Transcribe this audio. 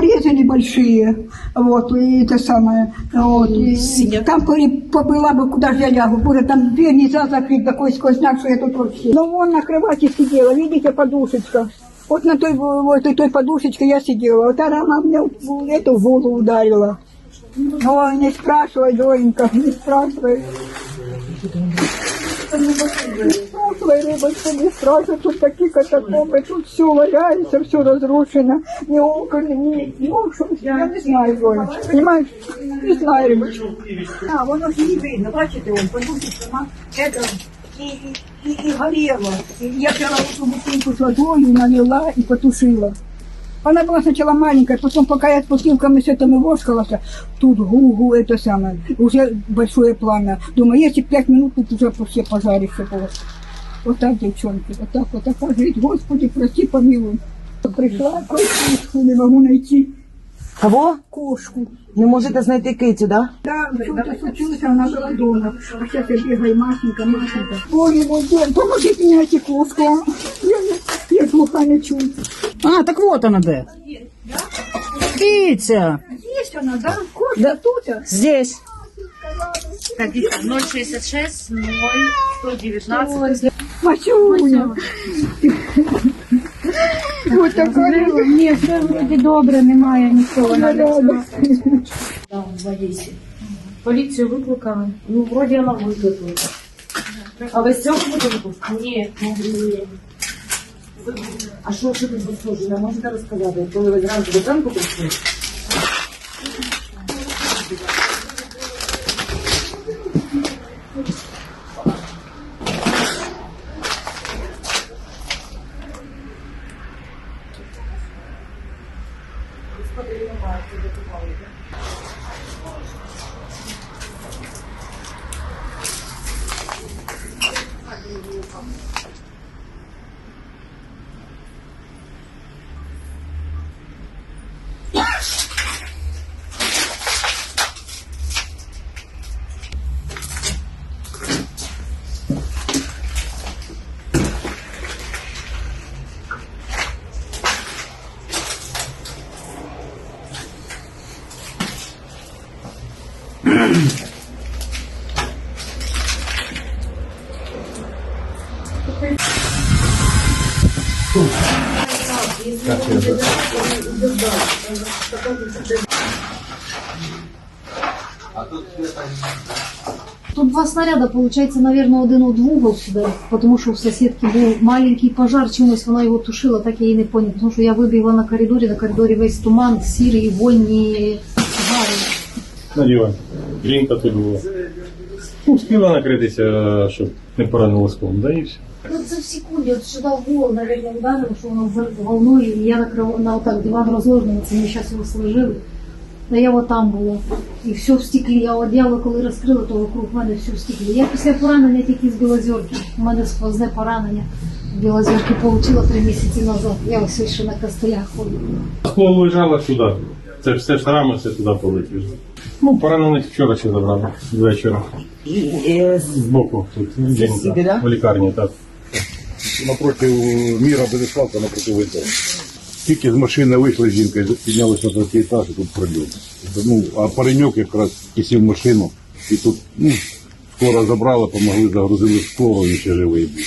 небольшие. Вот, и это самое. Вот, и там коли побыла бы, куда же я лягу. Боже, там дверь нельзя закрыть, такой сквозняк, что я тут вообще. Ну, вон на кровати сидела, видите, подушечка. Вот на той, вот этой подушечке я сидела. Вот она мне эту в голову ударила. Ой, не спрашивай, Зоенька, не спрашивай. Не спрашивай, рыбочка, не спрашивай, тут такие катакомбы, тут все валяется, все разрушено, ни окон, ни, ни окон, я не знаю, Зоенька, понимаешь, не знаю, рыбочка. А, воно ж не видно, бачите, он, подушечка, ма, это, и, и, и, и горело. И я взяла эту бутылку с водой, налила и потушила. Она была сначала маленькая, потом, пока я с бутылками с этим вошкалась, тут гу-гу, это самое, уже большое пламя. Думаю, если пять минут, тут уже все пожарище было. Вот так, девчонки, вот так, вот так жить. Господи, прости, помилуй. Пришла, кошку не могу найти. Кого? Кошку. Не можете знайти кицю, да? Да, что-то случилось, она была дома. А сейчас я бегаю, Машенька, Машенька. Боже мой, дом, помогите мне найти кошку. а. Я, не- я слуха не чую. А, так вот она де. Киця. Есть она, да? Кошка тут. а? Здесь. Так, 066 0 119 Масюня. Вот такая. Ні, все вроді добре, немає нічого. рада. там в Одесі. Поліцію викликали. Ну, вроді вона викликала. А ви з цього будинку? Ні, ні. А що, ви тут безслуження? Можете розказати, коли ви зранку до танку прийшли? Тут два снаряда, получается, наверное, один от вугол сюди, тому що в сусідки був маленький пожар, чимось вона його тушила, так я і не поняла. Тому що я вибігла на коридорі, на коридорі весь туман, сірий, вольні гари. Наліво. Жінка тут була. Ну, Успіла накритися, щоб не поранило склом, да і все. Ну це в секунді, от сюди в голову, наверное, ударило, що воно вверх волною, і я накрив на отак диван розложений, це ми зараз його сложили. А я вот там була. І все в стеклі. Я одіяло, коли розкрила, то вокруг мене все в стеклі. Я після поранення тільки з Білозерки. У мене сквозне поранення. В Білозерки отримала три місяці назад. Я ось ще на костелях ходила. Скло лежало сюди. Це все шрами, все туди полетіло. Ну, поранених вчора ще забрали з вечора. Збоку тут, Сусіди, да? в лікарні, так. напротив міра Береславка напротив этого. Тільки з машини вийшла жінка, піднялася на третій етаж і тут прольот. Ну, а пареньок якраз сів в машину і тут ну, скоро забрала, помогли, загрузили в скору і ще живий був.